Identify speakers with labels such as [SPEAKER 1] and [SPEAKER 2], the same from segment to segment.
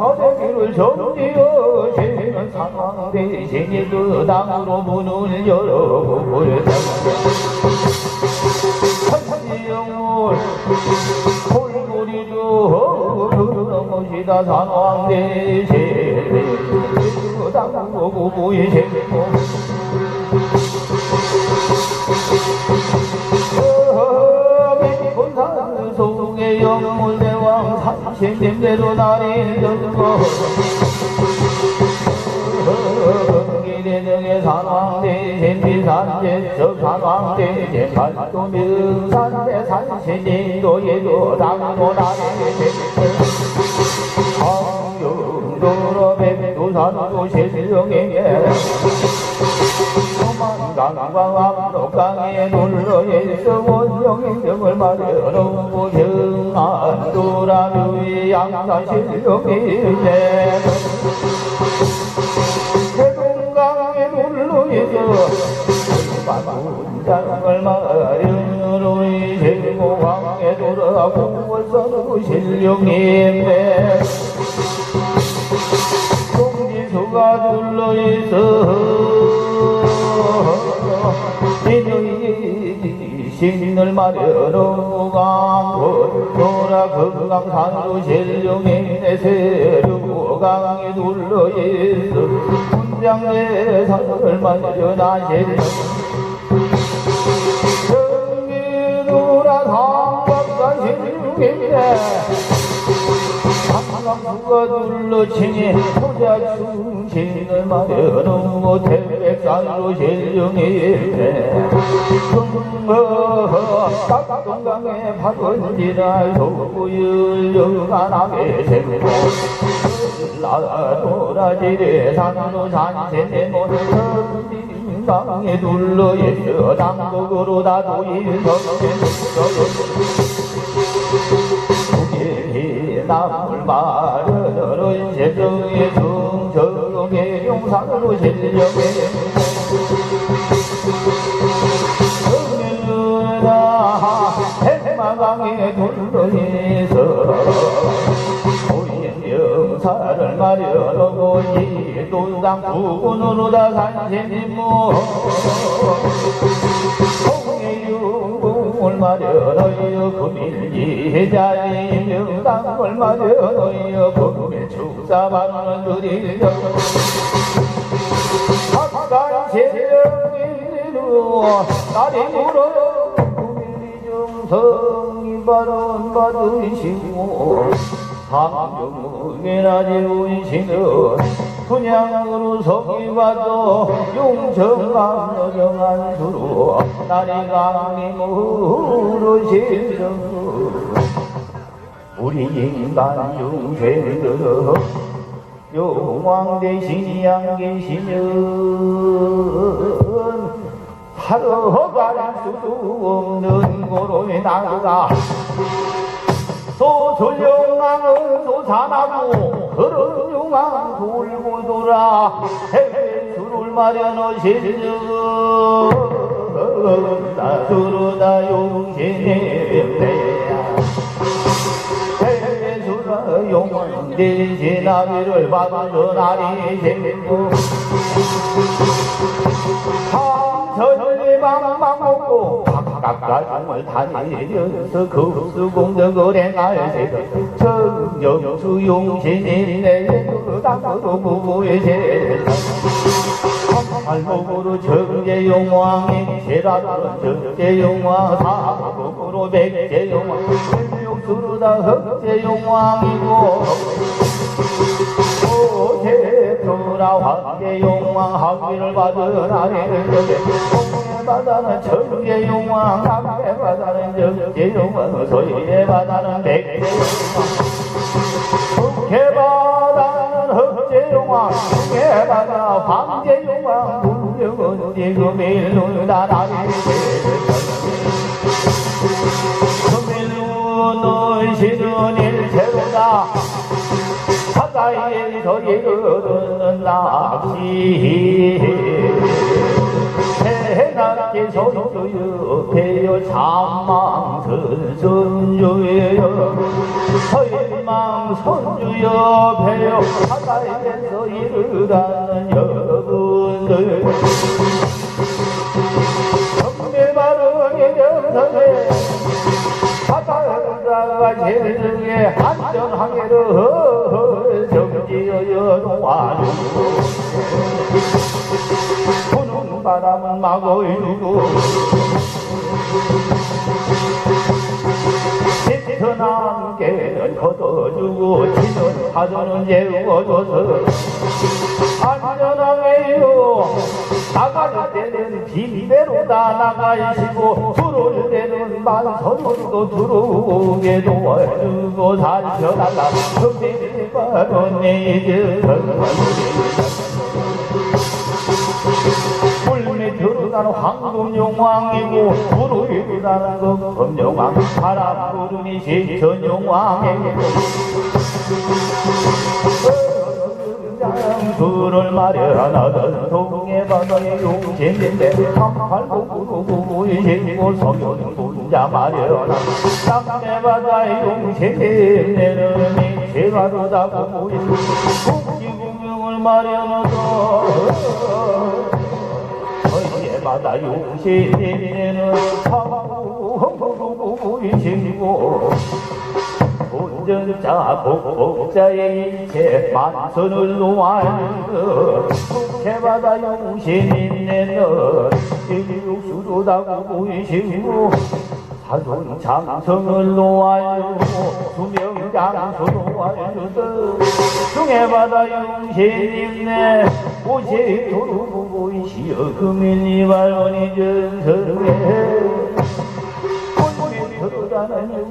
[SPEAKER 1] 거대기를 정지어 세는 상황 대신에 그 당으로 문을 열어볼 천지영물 홀고리도 그것이다. 상황 대신에 그 당으로 세고 영물대왕 삼십님대로 날이 졌고 기대정의 산왕대 젠비산제 적산왕대 발도명산대 산신인도에도 당도 날이 황영도로 백두산도 실령에게 강강강강강강에 눌러있어 원영인정을 마련하고 정 안도라뮤의 양산실령이네. 태동강에 눌러있어 만장을 마련으로 이세고왕에 돌아가고 원선으로 실령이네. 송지수가 둘러있어 신을 강고 돌아 금강산도 실령에 세류강에 둘러있어 분장내 산을 마련하신 정기누라 상박산 실령에 강 강수가 둘러치니 호자 충신을 마련하고 태백산으로 실령이네 금거 딱동강에 파던지라 소구율령가 남의 생모. 라도라지레 산으로 산세모 강에 둘러있어 당독으로 다도인성 남을 마련으로 세정의 중정의 용산으로 실령의 정면유나 백마강에 둘러있어 영사를 마련하고 이도당 부군으로 다 산신임 무 홍해유공을 마련하여 금일지자리 명당을 마련하여 범의 축사반을 드리려. 세력인으로 날이 물어 금일정성이 발언 받으시고 함정문이나 지운신은 분양으로 성이봐도 용정한 여정한 수로 나리 강림으로 실정 우리 인간 중생들 용왕 대신이 안 계시면 하루 가릴 수도 없는 고로에 나가 소설용왕은 소산하고 그런 용왕 돌고 돌아 해수를 마련하신 적은 나수로다 용신의 해수라 용왕 대신 나비를 받은 날이 생고 삼천리 방방 먹고 각각가정을 다니면서 급수공덕을 행할세 정영수 용신이네 땅으로 부부의 세 팔목으로 정제용왕이 세라도는 정제용왕 사목으로 백제용왕 육수로 다 흑제용왕이고 오제표라 황제용왕 학위를 받은 공의 바다는 정제용왕 남의 바다는 정제용왕 소의 바다는 백제 용왕 북해 바다는 흑제 용왕 북해 바다 황제용왕 무령은 지금일로 나라리 금일로 너시는 일체로다 바다에서 이르는 낚시 해남께 선주여 배여 장망선선주여 서일망 선주여 배여 바다에서 일하는 여러분들. 정매 바르게 명성에 바다가 제중에 안전하게를 정지하여 동안으 바람은 마구 일고 지천한 개는 걷어주고 치는 파도는 재워줘서 안전하게요. 나갈 때는 빈대로 다 나가시고 들어올 때는 만선으로 들어오게 도와주고 살펴달라 금빛 바로 내게 들어가는 황금용왕이고 들어가는 그 금용왕 바람 구름이 신천용왕이고 불을 마련하던 동해 바다의 용신인데 삼팔구구구구 이시고 성현 분자 마련한 남해 바다의 용신인데는 제가로다고 국기구경을 마련하 바다 용신인데는 삼구구구이시고 운전자 복복자의 일체 만선을 놓아요 국회바다 용신인내는 일육수로다고 보이시고 사돈 장성을 놓아요 수명장수 놓아요 중해바다 용신인내 오시 도루 금일이 발원이 전설에 들어가는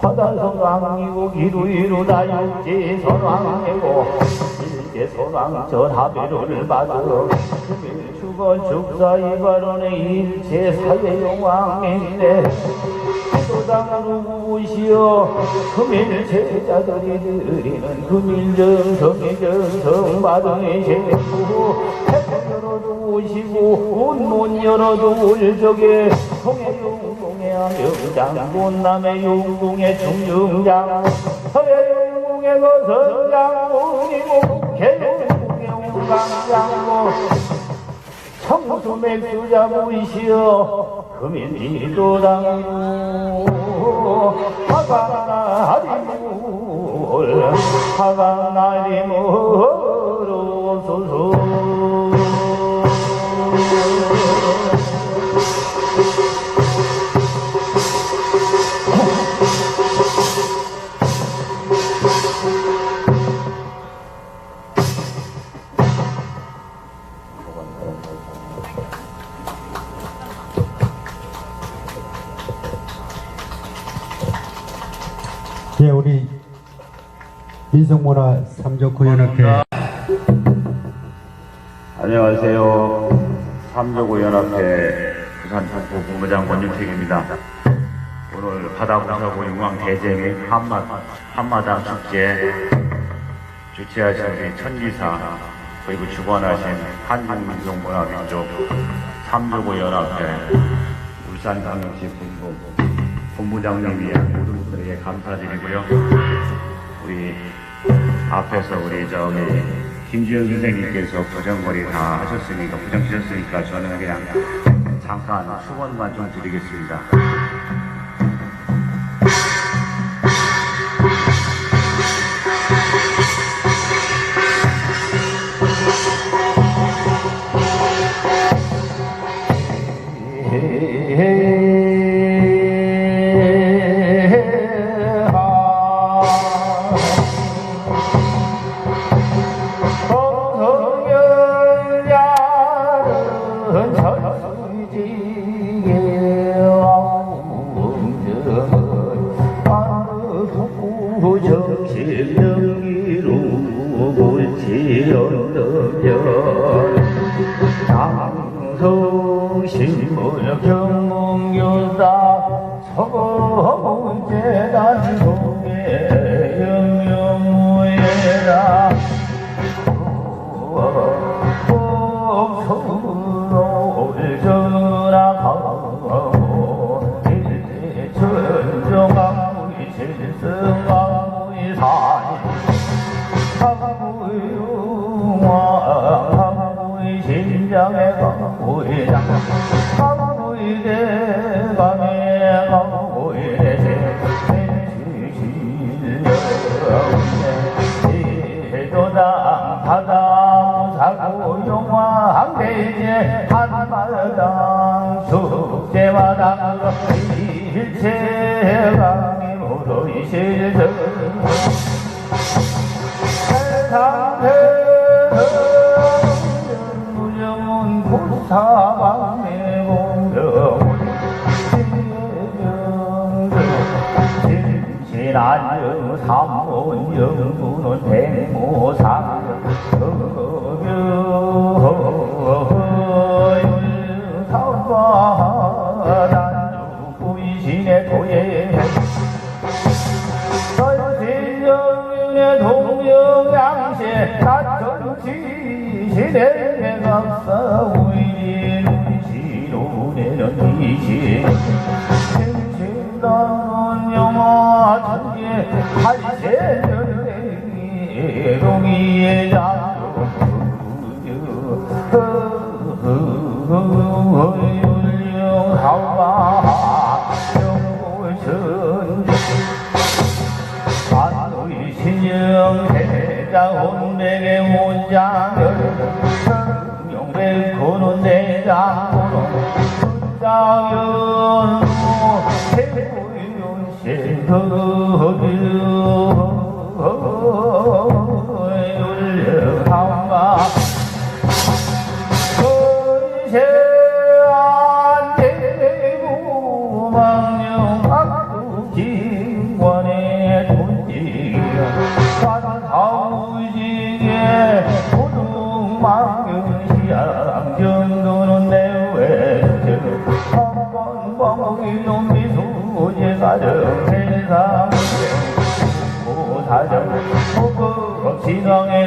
[SPEAKER 1] 바다선왕이고 기루이루다 육지 선왕이고 일제 선왕 전하비를 받아 주거 죽사 이 발언의 일체 사회용왕인데 기도당으로 무시어 금일 제자들이 드리는 금일정성의 정성 받은 제후 열어도 오시고 운문 열어도 올 적에 통해용궁의 명장 본남의 용궁의 중중장 서해 용궁의 거선장군이고 개용궁의 용강장고 청수 맥주자 보이시어 금인지도당이고 하강나리물 하강나리물 소소
[SPEAKER 2] 민속문화 삼조구연합회
[SPEAKER 3] 안녕하세요. 삼조구연합회 부산북부 본부장 원윤택입니다. 오늘 바다공사고 용왕 대제 및 한마, 한마당 축제 주최하신 우리 천기사 그리고 주관하신 한국민속문화민족 삼조구연합회 울산광역시 본부 본부장님이 모든 분들에게 감사드리고요. 우리 앞에서 우리 저기 김지현 선생님께서 부정거리 다 하셨으니까 부정 주셨으니까 저는 그냥 잠깐 수건만 좀 드리겠습니다.
[SPEAKER 1] 장성신물 경문교사 서거문재단 동에 영영무예라 복성으 사고 용왕 대제 한마당 숙제마당 일체강이 모두 이실정 무정은 고사방의 공병 진안정 삼원 영구는 백모상 사 사 우이린 시로내는 이시 생신다는 영화 천재 팔세년대기 동이의 장유 하와 영구선 반의 신영 대장 혼백의 혼장을 성룡백 고는 대장으로 숫자연으로 세고윤 실거들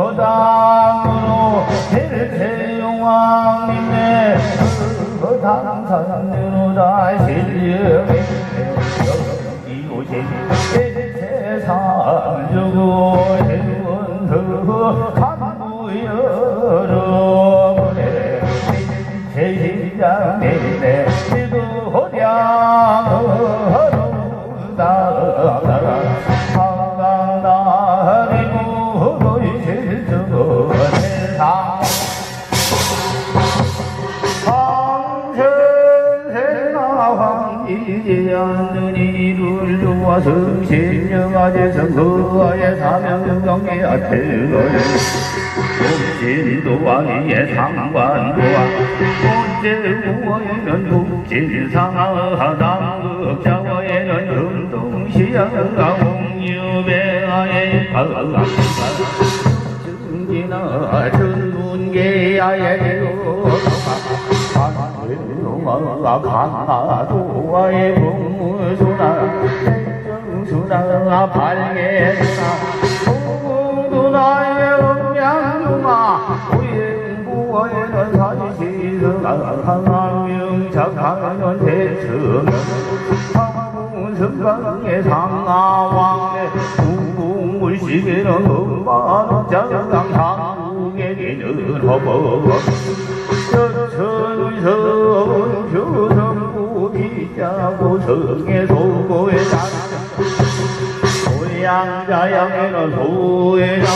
[SPEAKER 1] 해당으로 대체용왕님네 당산으로 다 실령에 이곳이 대체삼주고 해운더 간부 여러분의 제시장 내내 지도량 으로 나가라. 한강나리고 보이실수 세상 황천세나 황이지 이를 도와 성신영아제 성거아의 사명경의 아태걸 국진도 왕의 상관도와 꽃제우어에는 국진상하 남극자와에는 바가 증기나 전문계야의 한wil롱아 강하도와의 공무수나 정수나 발개나 공두나의 음양유마 오행부어에는 사시시승 강명작하는 대승 성강의 상하왕의 무궁물시계는 음반장강 한국에게는 허버. 천천의선 교성부 비자고 성의 소고의 장 소양자양에는 소회자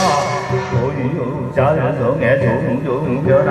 [SPEAKER 1] 소유자성의 종종변화